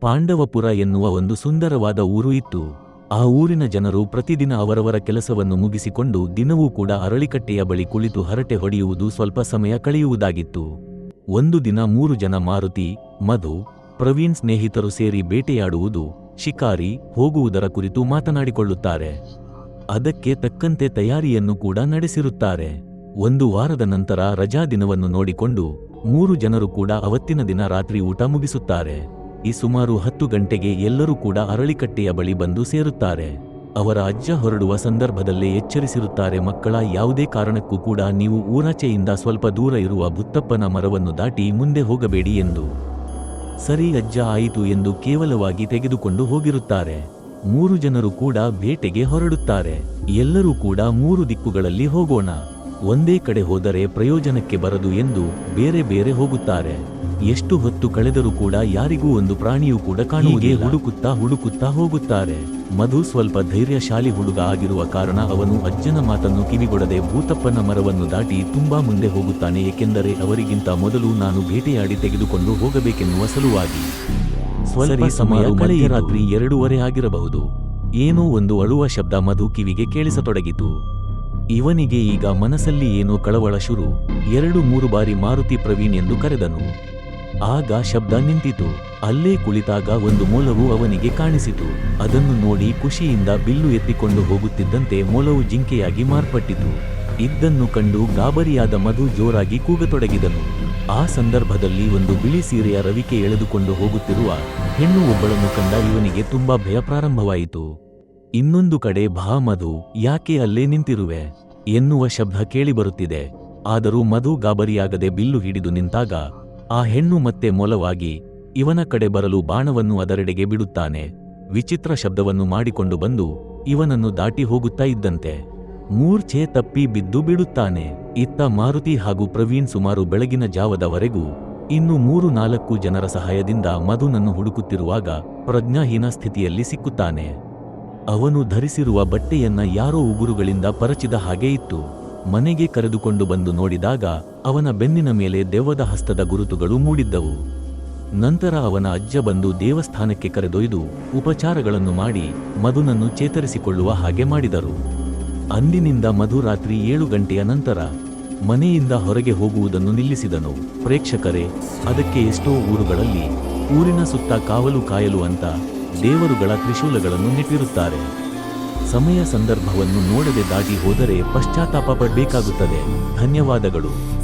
ಪಾಂಡವಪುರ ಎನ್ನುವ ಒಂದು ಸುಂದರವಾದ ಊರು ಇತ್ತು. ಆ ಊರಿನ ಜನರು ಪ್ರತಿದಿನ ಅವರವರ ಕೆಲಸವನ್ನು ಮುಗಿಸಿಕೊಂಡು ದಿನವೂ ಕೂಡ ಅರಳಿಕಟ್ಟೆಯ ಬಳಿ ಕುಳಿತು ಹರಟೆ ಹೊಡೆಯುವುದು ಸ್ವಲ್ಪ ಸಮಯ ಕಳೆಯುವುದಾಗಿತ್ತು. ಒಂದು ದಿನ ಮೂರು ಜನ ಮಾರುತಿ, ಮಧು, ಪ್ರವೀಣ್ ಸ್ನೇಹಿತರು ಸೇರಿ ಬೇಟೆಯಾಡುವುದು, ಶಿಕಾರಿ ಹೋಗುವುದರ ಕುರಿತು ಮಾತನಾಡಿಕೊಳ್ಳುತ್ತಾರೆ. ಅದಕ್ಕೆ ತಕ್ಕಂತೆ ತಯಾರಿಯನ್ನು ಕೂಡ ನಡೆಸಿರುತ್ತಾರೆ. ಒಂದು ವಾರದ ನಂತರ ರಜಾ ದಿನವನ್ನು ನೋಡಿಕೊಂಡು ಮೂರು ಜನರು ಕೂಡ ಅವತ್ತಿನ ದಿನ ರಾತ್ರಿ ಊಟ ಮುಗಿಸುತ್ತಾರೆ. ಈ ಸುಮಾರು ಹತ್ತು ಗಂಟೆಗೆ ಎಲ್ಲರೂ ಕೂಡ ಅರಳಿಕಟ್ಟೆಯ ಬಳಿ ಬಂದು ಸೇರುತ್ತಾರೆ. ಅವರ ಅಜ್ಜ ಹೊರಡುವ ಸಂದರ್ಭದಲ್ಲೇ ಎಚ್ಚರಿಸಿರುತ್ತಾರೆ ಮಕ್ಕಳ ಯಾವುದೇ ಕಾರಣಕ್ಕೂ ಕೂಡ ನೀವು ಊರಾಚೆಯಿಂದ ಸ್ವಲ್ಪ ದೂರ ಇರುವ ಬುತ್ತಪ್ಪನ ಮರವನ್ನು ದಾಟಿ ಮುಂದೆ ಹೋಗಬೇಡಿ ಎಂದು. ಸರಿ ಅಜ್ಜ ಆಯಿತು ಎಂದು ಕೇವಲವಾಗಿ ತೆಗೆದುಕೊಂಡು ಹೋಗಿರುತ್ತಾರೆ. ಮೂರು ಜನರು ಕೂಡ ಬೇಟೆಗೆ ಹೊರಡುತ್ತಾರೆ. ಎಲ್ಲರೂ ಕೂಡ ಮೂರು ದಿಕ್ಕುಗಳಲ್ಲಿ ಹೋಗೋಣ. ಒಂದೇ ಕಡೆ ಹೋದರೆ ಪ್ರಯೋಜನಕ್ಕೆ ಬರದು ಎಂದು ಬೇರೆ ಬೇರೆ ಹೋಗುತ್ತಾರೆ. ಎಷ್ಟು ಹೊತ್ತು ಕಳೆದರೂ ಕೂಡ ಯಾರಿಗೂ ಒಂದು ಪ್ರಾಣಿಯೂ ಕೂಡ ಕಾಣುವುದೇ ಹುಡುಕುತ್ತಾ ಹುಡುಕುತ್ತಾ ಹೋಗುತ್ತಾರೆ. ಮಧು ಸ್ವಲ್ಪ ಧೈರ್ಯಶಾಲಿ ಹುಡುಗ ಆಗಿರುವ ಕಾರಣ ಅವನು ಅಜ್ಜನ ಮಾತನ್ನು ಕಿವಿಗೊಡದೆ ಭೂತಪ್ಪನ ಮರವನ್ನು ದಾಟಿ ತುಂಬಾ ಮುಂದೆ ಹೋಗುತ್ತಾನೆ ಏಕೆಂದರೆ ಅವರಿಗಿಂತ ಮೊದಲು ನಾನು ಬೇಟೆಯಾಡಿ ತೆಗೆದುಕೊಂಡು ಹೋಗಬೇಕೆನ್ನುವ ಸಲುವಾಗಿ. ಸ್ವಲ್ಪ ಸಮಯ ಕಳೆಯ ರಾತ್ರಿ ಎರಡೂವರೆ ಆಗಿರಬಹುದು. ಏನೋ ಒಂದು ಅಳುವ ಶಬ್ದ ಮಧು ಕಿವಿಗೆ ಕೇಳಿಸತೊಡಗಿತು. ಇವನಿಗೆ ಈಗ ಮನಸ್ಸಲ್ಲಿ ಏನೋ ಕಳವಳ ಶುರು. ಎರಡು ಮೂರು ಬಾರಿ ಮಾರುತಿ ಪ್ರವೀಣ್ ಎಂದು ಕರೆದನು. ಆಗ ಶಬ್ದ ನಿಂತಿತು. ಅಲ್ಲೇ ಕುಳಿತಾಗ ಒಂದು ಮೊಲವು ಅವನಿಗೆ ಕಾಣಿಸಿತು. ಅದನ್ನು ನೋಡಿ ಖುಷಿಯಿಂದ ಬಿಲ್ಲು ಎತ್ತಿಕೊಂಡು ಹೋಗುತ್ತಿದ್ದಂತೆ ಮೊಲವು ಜಿಂಕೆಯಾಗಿ ಮಾರ್ಪಟ್ಟಿತು. ಇದ್ದನ್ನು ಕಂಡು ಗಾಬರಿಯಾದ ಮಧು ಜೋರಾಗಿ ಕೂಗತೊಡಗಿದನು. ಆ ಸಂದರ್ಭದಲ್ಲಿ ಒಂದು ಬಿಳಿ ಸೀರೆಯ ರವಿಕೆ ಎಳೆದುಕೊಂಡು ಹೋಗುತ್ತಿರುವ ಹೆಣ್ಣು ಒಬ್ಬಳನ್ನು ಕಂಡ ಇವನಿಗೆ ತುಂಬಾ ಭಯ ಪ್ರಾರಂಭವಾಯಿತು. ಇನ್ನೊಂದು ಕಡೆ ಭಾ ಮಧು, ಯಾಕೆ ಅಲ್ಲೇ ನಿಂತಿರುವೆ? ಎನ್ನುವ ಶಬ್ದ ಕೇಳಿಬರುತ್ತಿದೆ. ಆದರೂ ಮಧು ಗಾಬರಿಯಾಗದೆ ಬಿಲ್ಲು ಹಿಡಿದು ನಿಂತಾಗ, ಆ ಹೆಣ್ಣು ಮತ್ತೆ ಮೊಲವಾಗಿ, ಇವನ ಕಡೆ ಬರಲು ಬಾಣವನ್ನು ಅದರೆಡೆಗೆ ಬಿಡುತ್ತಾನೆ. ವಿಚಿತ್ರ ಶಬ್ದವನ್ನು ಮಾಡಿಕೊಂಡು ಬಂದು, ಇವನನ್ನು ದಾಟಿ ಹೋಗುತ್ತಾ ಇದ್ದಂತೆ. ಮೂರ್ಛೆ ತಪ್ಪಿ ಬಿದ್ದು ಬಿಡುತ್ತಾನೆ. ಇತ್ತ ಮಾರುತಿ ಹಾಗೂ ಪ್ರವೀಣ್ ಸುಮಾರು ಬೆಳಗಿನ ಜಾವದವರೆಗೂ, ಇನ್ನು ಮೂರು ನಾಲ್ಕು ಜನರ ಸಹಾಯದಿಂದ ಮಧುನನ್ನು ಹುಡುಕುತ್ತಿರುವಾಗ ಪ್ರಜ್ಞಾಹೀನ ಸ್ಥಿತಿಯಲ್ಲಿ ಸಿಕ್ಕುತ್ತಾನೆ. ಅವನು ಧರಿಸಿರುವ ಬಟ್ಟೆಯನ್ನ ಯಾರೋ ಉಗುರುಗಳಿಂದ ಪರಚಿದ ಹಾಗೆ ಇತ್ತು. ಮನೆಗೆ ಕರೆದುಕೊಂಡು ಬಂದು ನೋಡಿದಾಗ ಅವನ ಬೆನ್ನಿನ ಮೇಲೆ ದೆವ್ವದ ಹಸ್ತದ ಗುರುತುಗಳು ಮೂಡಿದ್ದವು. ನಂತರ ಅವನ ಅಜ್ಜ ಬಂದು ದೇವಸ್ಥಾನಕ್ಕೆ ಕರೆದೊಯ್ದು ಉಪಚಾರಗಳನ್ನು ಮಾಡಿ ಮಧುನನ್ನು ಚೇತರಿಸಿಕೊಳ್ಳುವ ಹಾಗೆ ಮಾಡಿದರು. ಅಂದಿನಿಂದ ಮಧು ರಾತ್ರಿ ಏಳು ಗಂಟೆಯ ನಂತರ ಮನೆಯಿಂದ ಹೊರಗೆ ಹೋಗುವುದನ್ನು ನಿಲ್ಲಿಸಿದನು. ಪ್ರೇಕ್ಷಕರೇ, ಅದಕ್ಕೆ ಎಷ್ಟೋ ಊರುಗಳಲ್ಲಿ ಊರಿನ ಸುತ್ತ ಕಾವಲು ಕಾಯಲು ಅಂತ ದೇವರುಗಳ ತ್ರಿಶೂಲಗಳನ್ನು ನೆಟ್ಟಿರುತ್ತಾರೆ. ಸಮಯ ಸಂದರ್ಭವನ್ನು ನೋಡದೆ ದಾಟಿ ಹೋದರೆ ಪಶ್ಚಾತ್ತಾಪ ಪಡಬೇಕಾಗುತ್ತದೆ. ಧನ್ಯವಾದಗಳು.